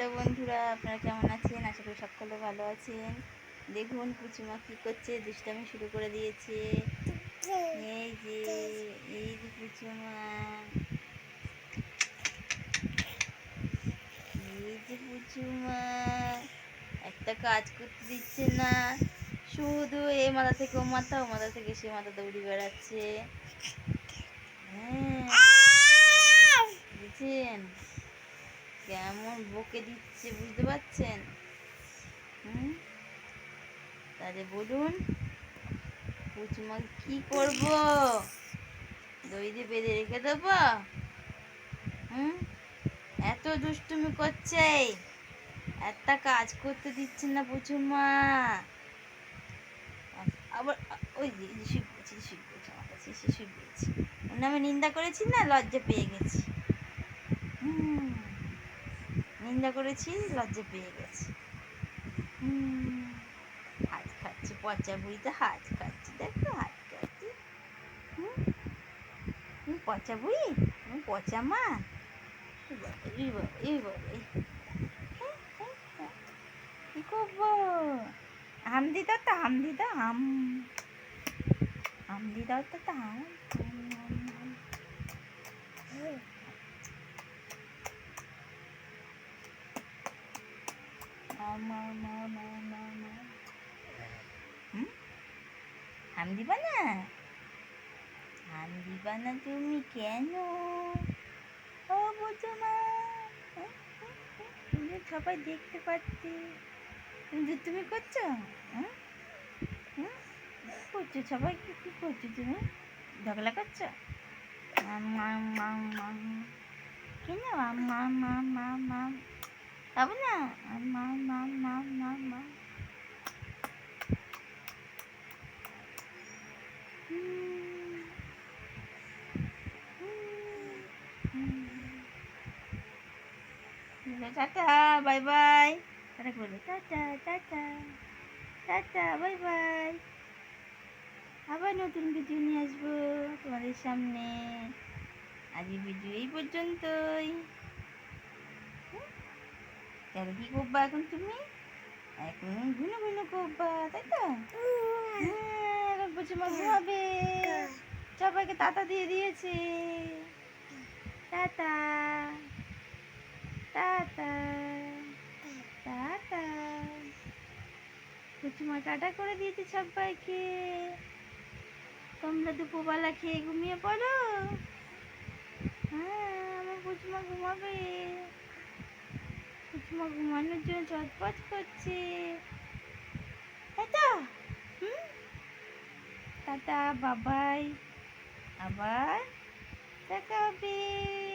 Hello বন্ধুরা আপনারা কেমন আছেন? আশা করি সকলে ভালো আছেন। দেখুন পুচুমা কি করছে? দুষ্টামি শুরু করে দিয়েছে। এই যে এই যে পুচুমা। এই যে পুচুমা। একটা কাজ করতে দিচ্ছে না। শুধু এ মাথা থেকে ও মাথা ও মাথা থেকে সে মাথা দৌড়ি বেড়াচ্ছে। হ্যাঁ। বুঝছেন? কেমন বকে দিচ্ছে, বুঝতে পারছেন? হুম? তাহলে বলুন পুচমা কি করব? দই দিয়ে বেঁধে রেখে দেবো? হুম? এত দুষ্টুমি করছে। একটা কাজ করতে দিচ্ছে না পুচুমা আবার, ওই যে পড়েছি আমার কাছে শুয়ে পড়েছি ওর নামে নিন্দা করেছি না? লজ্জা পেয়ে গেছি। হুম। নিন্দা করেছি লজ্জা পেয়ে গেছি হাত খাচ্ছে পচা বুড়িতে হাত খাচ্ছে দেখো হাত খাচ্ছে হুম পচা বুড়ি তুমি পচা মা এই এই। হ্যাঁ, হ্যাঁ, হ্যাঁ। কি করব হাম দি দাও তো হাম দি দাও হাম হাম দি তো হাম। হাম, হাম, হাম, হাম, দিবা না হাম দিবা না তুমি কেন ও বুঝো না তুমি সবাই দেখতে পাচ্ছি। তুমি করছ? হুম? হুম? করছ? সবাই কি কি করছ তুমি? ঝগড়া করছ? মাম মাম মাম মাম। কেন মাম মাম মাম মাম। মাম খাব না মাম মাম মাম মাম মাম মাম হুম। হুম। হুম। টাটা বাই বাই টাটা করবে tata tata tata bye bye আবার নতুন ভিডিও নিয়ে আসব তোমাদের সামনে আজ এই ভিডিও এই পর্যন্তই হুম? তাহলে কি করবা এখন তুমি? এখন ঘুনো ঘুনো করবা তাই তো? হ্যাঁ এখন পুচুমা ঘুমাবে সবাইকে টাটা দিয়ে দিয়েছে। টাটা টাটা টাটা পুচুমা টাটা করে দিয়েছে সবাইকে। তোমরা দুপুরবেলা খেয়ে ঘুমিয়ে পড়ো। হ্যাঁ আমার পুচুমা ঘুমাবে পুচুমা ঘুমানোর জন্য চটপট করছে। তাই তো হুম? টাটা বাবাই। আবার দেখা হবে।